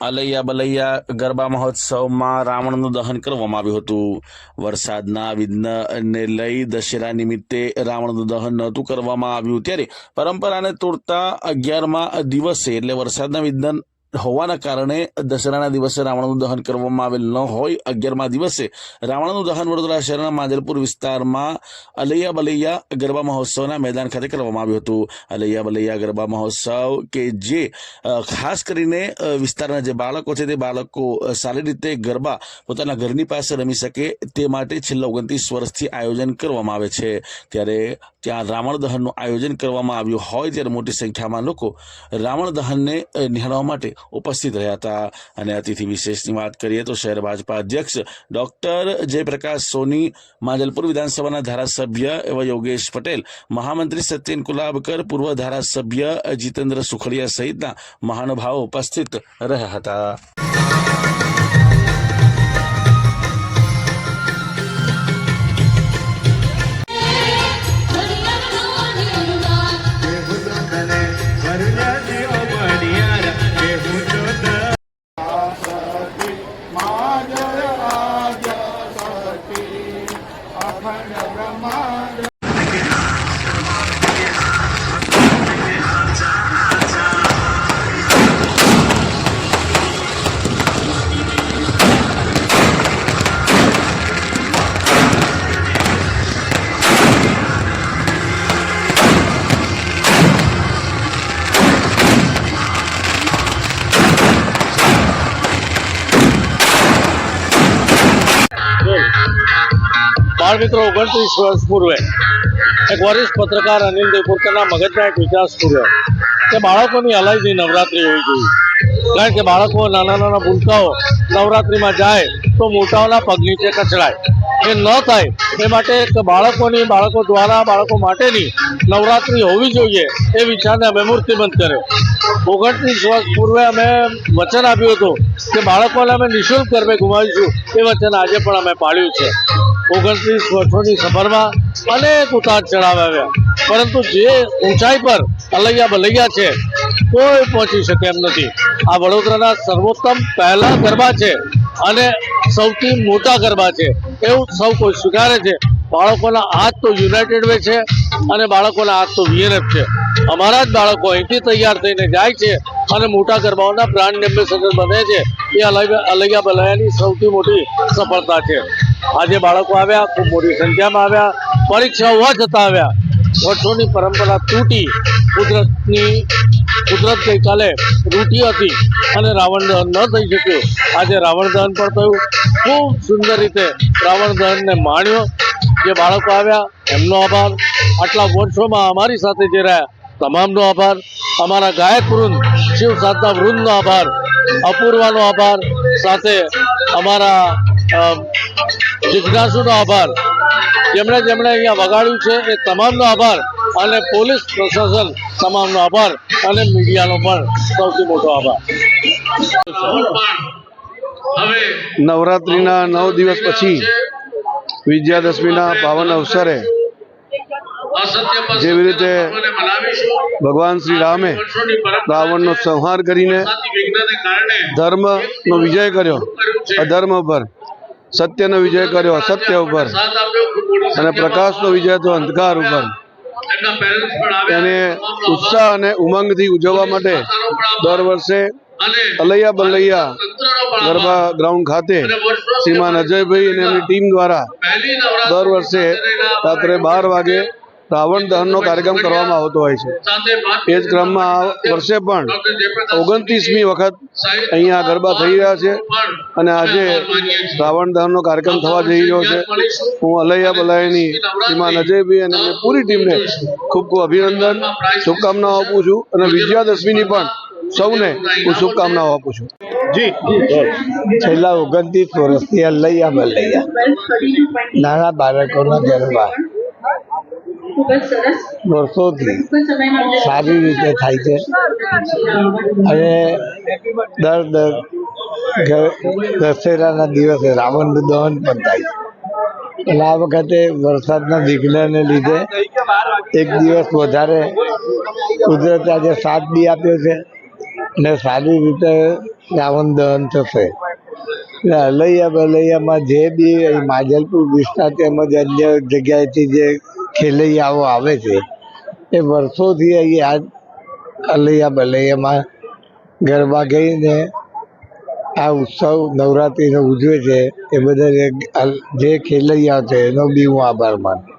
અલૈયા બલૈયા ગરબા મહોત્સવમાં રાવણનું દહન કરવામાં આવ્યું હતું. વરસાદના વિઘ્નને લઈ દશેરા નિમિત્તે રાવણનું દહન નહોતું કરવામાં આવ્યું ત્યારે પરંપરાને તોડતા અગિયારમા દિવસે એટલે વરસાદના વિઘ્ન હોવાના કારણે દશેરાના દિવસે રાવણનું દહન કરવામાં આવેલ ન હોય. અગિયારમા દિવસે રાવણનું દહન વડોદરા શહેરના માંજલપુર વિસ્તારમાં અલૈયા બલૈયા ગરબા મહોત્સવના મેદાન ખાતે કરવામાં આવ્યું હતું. અલૈયા બલૈયા ગરબા મહોત્સવ કે જે ખાસ કરીને વિસ્તારના જે બાળકો છે તે બાળકો સારી રીતે ગરબા પોતાના ઘરની પાસે રમી શકે તે માટે છેલ્લા ઓગણત્રીસ વર્ષથી આયોજન કરવામાં આવે છે. ત્યારે ત્યાં રાવણ દહનનું આયોજન કરવામાં આવ્યું હોય ત્યારે મોટી સંખ્યામાં લોકો રાવણ દહનને નિહાળવા માટે ઉપસ્થિત રહ્યા હતા. અને અતિથિ વિશેષની વાત કરીએ તો શહેર ભાજપા અધ્યક્ષ ડોક્ટર જયપ્રકાશ સોની, માંજલપુર વિધાનસભાના ધારાસભ્ય એવા યોગેશ પટેલ, મહામંત્રી સત્યન કુલાબકર, પૂર્વ ધારાસભ્ય જીતેન્દ્ર સુખડિયા સહિતના મહાનુભાવો ઉપસ્થિત રહ્યા હતા. Brahma બાળ મિત્રો ઓગણત્રીસ વર્ષ પૂર્વે એક વરિષ્ઠ પત્રકાર અનિલ દેવપુરકરના મગજમાં એક વિચાર સ્ફૂર્યો કે બાળકોની અલાયદી નવરાત્રિ હોવી જોઈએ કારણ કે બાળકો નાના નાના ભૂલકાઓ નવરાત્રિમાં જાય તો મોટાઓના પગ નીચે કચડાય. એ ન થાય એ માટે એક બાળકોની બાળકો દ્વારા બાળકો માટેની નવરાત્રિ હોવી જોઈએ એ વિચારને અમે મૂર્તિબંધ કર્યો. ઓગણત્રીસ વર્ષ પૂર્વે અમે વચન આપ્યું હતું કે બાળકોને અમે નિઃશુલ્ક ગરબે ગુમાવીશું એ વચન આજે પણ અમે પાળ્યું છે. ઓગણત્રીસ વર્ષોની સફરમાં અનેક ઉતાર ચડાવ્યા પરંતુ જે ઊંચાઈ પર અલૈયા બલૈયા છે, કોઈ પહોંચી શકે એમ નથી. આ વડોદરાના સર્વોત્તમ પહેલા ગરબા છે અને સૌથી મોટા ગરબા છે. એવું સૌ કોઈ સ્વીકારે છે. બાળકોના હાથ તો યુનાઇટેડ વે છે અને બાળકોના હાથ તો વીએનએફ છે. અમારા જ બાળકો અહીંથી તૈયાર થઈને જાય છે અને મોટા ગરબાઓના બ્રાન્ડ એમ્બેસેડર બને છે. એ અલૈયા બલૈયાની સૌથી મોટી સફળતા છે. આજે બાળકો આવ્યા, ખૂબ મોટી સંખ્યામાં આવ્યા પરીક્ષા હોવા છતાં આવ્યા. વર્ષોની પરંપરા તૂટી કુદરતની કુદરત ગઈકાલે રૂટી હતી અને રાવણ દહન ન થઈ શક્યું. આજે રાવણ દહન પણ થયું. ખૂબ સુંદર રીતે રાવણ દહનને માણ્યો. જે બાળકો આવ્યા, એમનો આભાર. આટલા વર્ષોમાં અમારી સાથે જે રહ્યા તમામનો આભાર. અમારા ગાયક વૃંદ શિવ સાધના વૃંદનો આભાર. અપૂર્વાનો આભાર. સાથે અમારા જિજ્ઞાસુનો આભાર. જેમણે જેમણે અહીંયા વગાડ્યું છે એ તમામનો આભાર અને પોલીસ પ્રશાસન તમામનો આભાર અને મીડિયાનો પણ સૌથી મોટો આભાર. નવરાત્રિના નવ દિવસ પછી વિજયાદશમીના પાવન અવસરે જેવી રીતે ભગવાન શ્રી રામે રાવણનો સંહાર કરીને ધર્મનો વિજય કર્યો. અધર્મ પર સત્યનો વિજય કર્યો અસત્ય ઉપર. અને પ્રકાશનો વિજય થયો અંધકાર ઉપર. એને ઉત્સાહ અને ઉમંગથી ઉજવવા માટે દર વર્ષે અલૈયા બલૈયા ગરબા ગ્રાઉન્ડ ખાતે શ્રીમાન અજયભાઈ અને એમની ટીમ દ્વારા દર વર્ષે રાત્રે બાર વાગે રાવણ દહનનો કાર્યક્રમ કરવામાં આવતો હોય છે. એ જ ક્રમમાં આ વર્ષે પણ ઓગણત્રીસમી વખત અહીંયા ગરબા થઈ રહ્યા છે અને આજે રાવણ દહનનો કાર્યક્રમ થવા જઈ રહ્યો છે. હું અલૈયા બલાયની શ્રીમાન અજયભાઈ અને પૂરી ટીમને ખૂબ ખૂબ અભિનંદન શુભકામનાઓ આપું છું અને વિજયાદશમીની પણ સૌને હું શુભકામનાઓ આપું છું. જી. છેલ્લા ઓગણત્રીસ વર્ષથી અલૈયા બલૈયા નાના બાળકોના ગરબા. વર્ષોથી સારી રીતે થાય છે. અને દર દર દશેરાના દિવસે રાવણ દહન પણ થાય છે. અને આ વખતે વરસાદના વિઘ્નને લીધે એક દિવસ વધારે કુદરતે આજે સાથ બી આપ્યો છે અને સારી રીતે રાવણ દહન થશે. એટલે અલૈયા બલૈયામાં જે બી માજલપુર વિસ્તાર તેમજ અન્ય જગ્યાએથી જે ખેલૈયાઓ આવે છે. એ વર્ષોથી અહીં આ અલૈયા બલૈયામાં ગરબા ગઈને આ ઉત્સવ નવરાત્રિનો ઉજવે છે. એ બધા જે ખેલૈયા છે એનો બી હું આભાર માનું